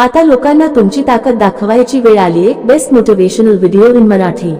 आता लोकांना तुमची ताकद दाखवायची वेळ आली एक best motivational video in Marathi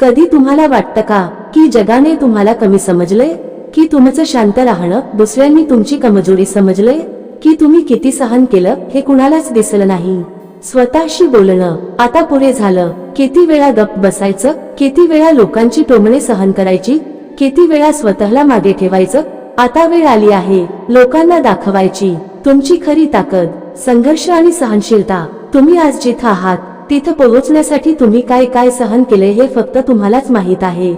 कधी तुम्हाला वाटतं का की जगाने तुम्हाला कमी समजलंय? की तुमचं शांत राहणं? दुसऱ्यांनी तुमची कमजोरी समजलंय? की तुम्ही किती सहन केलं? हे कुणालाच दिसलं नाही. स्वतःशी बोलणं. आता पुरे झालं. किती वेळा गप्प बसायचं? किती वेळा लोकांची टोमणे सहन करायची? किती वेळा स्वतःला मागे ठेवायचं? आता वेळ आली आहे. लोकांना दाखवायची. तुमची खरी ताकद. संघर्ष आणि सहनशीलता तुम्ही आज जिथं आहात तिथं पोहोचण्यासाठी तुम्ही काय काय सहन केले हे फक्त तुम्हालाच माहीत आहे.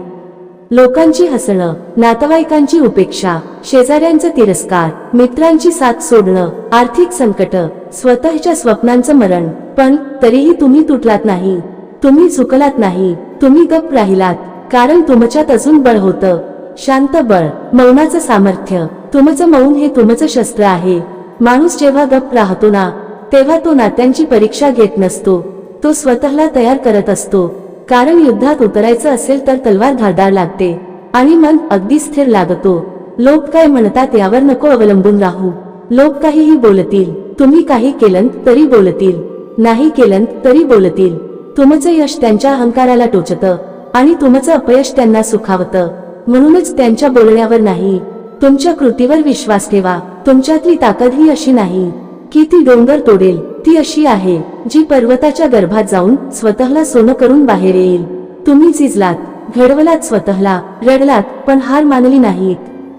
लोकांची हसणं नातेवाईकांची उपेक्षा शेजाऱ्यांचा तिरस्कार मित्रांची साथ सोडणं आर्थिक संकट स्वतःच्या स्वप्नांचं मरण पण तरीही तुम्ही तुटलात नाही. तुम्ही चुकलात नाही. तुम्ही गप राहिलात. कारण तुमच्यात अजून बळ होतं. शांत बळ मौनाचं सामर्थ्य तुमचं मौन हे तुमचं शस्त्र आहे. माणूस जेव्हा गप्प राहतो ना तेव्हा तो नात्यांची परीक्षा घेत नसतो. तो स्वतःला तयार करत असतो. कारण युद्धात उतरायचं असेल तर तलवार धारदार लागते. आणि मन अगदी स्थिर लागतो. लोक काय म्हणतात यावर नको अवलंबून राहू. लोक काहीही बोलतील. तुम्ही काही केलं तरी बोलतील. नाही केलं तरी बोलतील. तुमचं यश त्यांच्या अहंकाराला टोचतं. आणि तुमचं अपयश त्यांना सुखावतं. म्हणूनच त्यांच्या बोलण्यावर नाही. तुमच्या कृतीवर विश्वास ठेवा. तुमच्यातली ताकद ही अशी नाही की ती डोंगर तोडेल. ती अशी आहे जी पर्वताच्या गर्भात जाऊन स्वतःला सोनं करून बाहेर येईल. तुम्ही झिजलात घडवलात स्वतःला रडलात पण हार मानली नाहीत.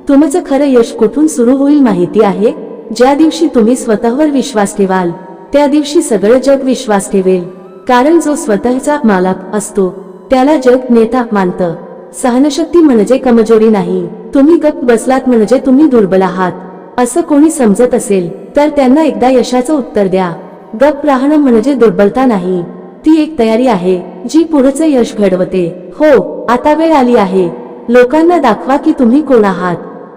तुमचं खरं यश कुठून सुरू होईल माहिती आहे? ज्या दिवशी तुम्ही स्वतःवर विश्वास ठेवाल त्या दिवशी सगळं जग विश्वास ठेवेल. कारण जो स्वतःचा मालक असतो त्याला जग नेता मानतं. सहनशक्ती म्हणजे कमजोरी नाही. तुम्ही गप्प बसलात म्हणजे तुम्ही दुर्बल आहात. असं कोणी समजत असेल तर त्यांना एकदा यशाचं उत्तर द्या. गप राहणं म्हणजे दुर्बलता नाही. ती एक तयारी आहे जी पुढचं यश घडवते. हो आता वेळ आली आहे. लोकांना दाखवा की तुम्ही कोण आहात.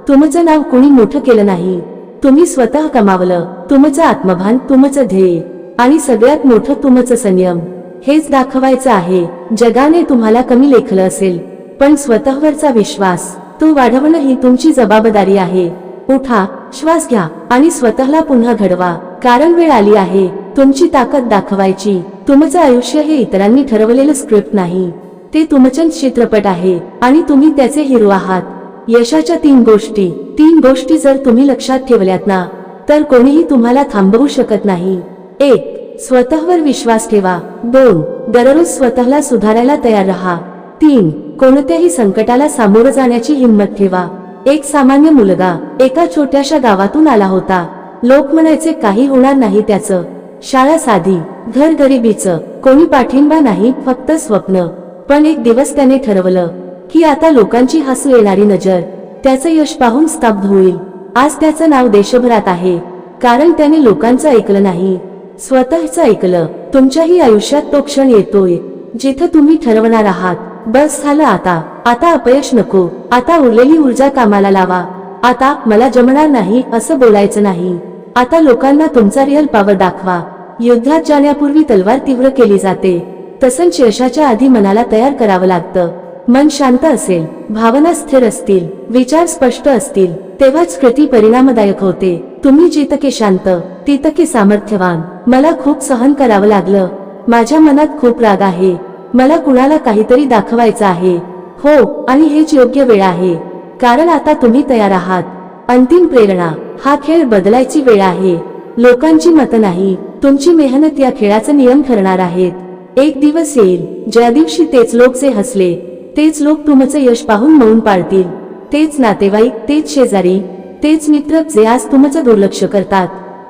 तुमचं नाव कुणी मोठं केलं नाही. तुम्ही स्वतः कमावलं तुमचं आत्मभान तुमचं ध्येय. आणि सगळ्यात मोठं तुमचं संयम. हेच दाखवायचं आहे. जगाने तुम्हाला कमी लेखलं असेल. पण स्वतःवरचा विश्वास तो वाढवणं ही तुमची जबाबदारी आहे. उठा श्वास घ्या आणि स्वतःला पुन्हा घडवा. कारण वेळ आली आहे तुमची ताकद दाखवायची. तुमचं आयुष्य हे इतरांनी ठरवलेलं स्क्रिप्ट नाही. ते तुमचं चित्रपट आहे आणि तुम्ही त्याचे हिरो आहात. यशाच्या तीन गोष्टी. तीन गोष्टी जर तुम्ही लक्षात ठेवल्यात ना तर कोणीही तुम्हाला थांबवू शकत नाही. एक स्वतःवर विश्वास ठेवा. दोन दररोज स्वतःला सुधारायला तयार राहा. तीन कोणत्याही संकटाला सामोरं जाण्याची हिंमत ठेवा. एक सामान्य मुलगा एका छोट्याशा गावातून आला होता. लोक म्हणायचे काही होणार नाही त्याचं. शाळा साधी घर गरिबीच. कोणी पाठिंबा नाही फक्त स्वप्न. पण एक दिवस त्याने ठरवलं की आता लोकांची हसू येणारी नजर त्याचं यश पाहून स्तब्ध होईल. आज त्याचं नाव देशभरात आहे. कारण त्याने लोकांचं ऐकलं नाही. स्वतःचं ऐकलं. तुमच्याही आयुष्यात तो क्षण येतोय जिथं तुम्ही ठरवणार आहात. बस झालं आता. आता अपयश नको. आता उरलेली ऊर्जा कामाला लावा. आता मला जमणार नाही असं बोलायचं नाही. आता लोकांना तुमचा रिअल पॉवर दाखवा. युद्धात जाण्यापूर्वी तलवार तीव्र केली जाते. तसंच यशाच्या आधी मनाला तयार करावं लागतं. मन शांत असेल. भावना स्थिर असतील. विचार स्पष्ट असतील. तेव्हाच कृती परिणामदायक होते. तुम्ही जितके शांत तितके सामर्थ्यवान. मला खूप सहन करावं लागलं. माझ्या मनात खूप राग आहे. मला कुणाला काहीतरी दाखवायचं आहे. हो आणि हेच योग्य वेळ आहे. कारण आता तुम्ही तयार आहात. अंतिम प्रेरणा हा खेळ बदलायची वेळ आहे. लोकांची मत नाही तुमची मेहनत या खेळाचा नियम ठरणार आहेत. एक दिवस येईल ज्या दिवशी तेच लोक जे हसले तेच लोक तुमचं यश पाहून मौन पाळतील. तेच नातेवाईक तेच शेजारी तेच मित्र जे आज तुमचं दुर्लक्ष करतात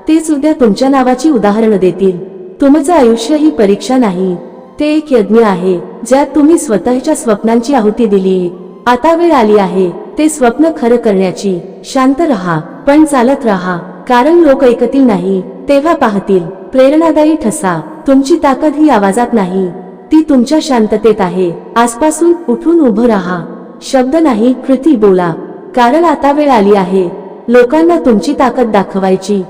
तेच उद्या तुमच्या नावाची उदाहरणं देतील. तुमचं आयुष्य ही परीक्षा नाही. ते एक यज्ञ आहे ज्यात तुम्ही स्वतःच्या स्वप्नांची आहुती दिली. आता वेळ आली आहे ते स्वप्न खरं करण्याची. शांत रहा पण चालत रहा. कारण लोक ऐकतील नाही तेव्हा पाहतील. प्रेरणादायी ठसा तुमची ताकद ही आवाजात नाही. ती तुमच्या शांततेत आहे. आसपासून उठून उभं राहा. शब्द नाही कृती बोला. कारण आता वेळ आली आहे. लोकांना तुमची ताकद दाखवायची.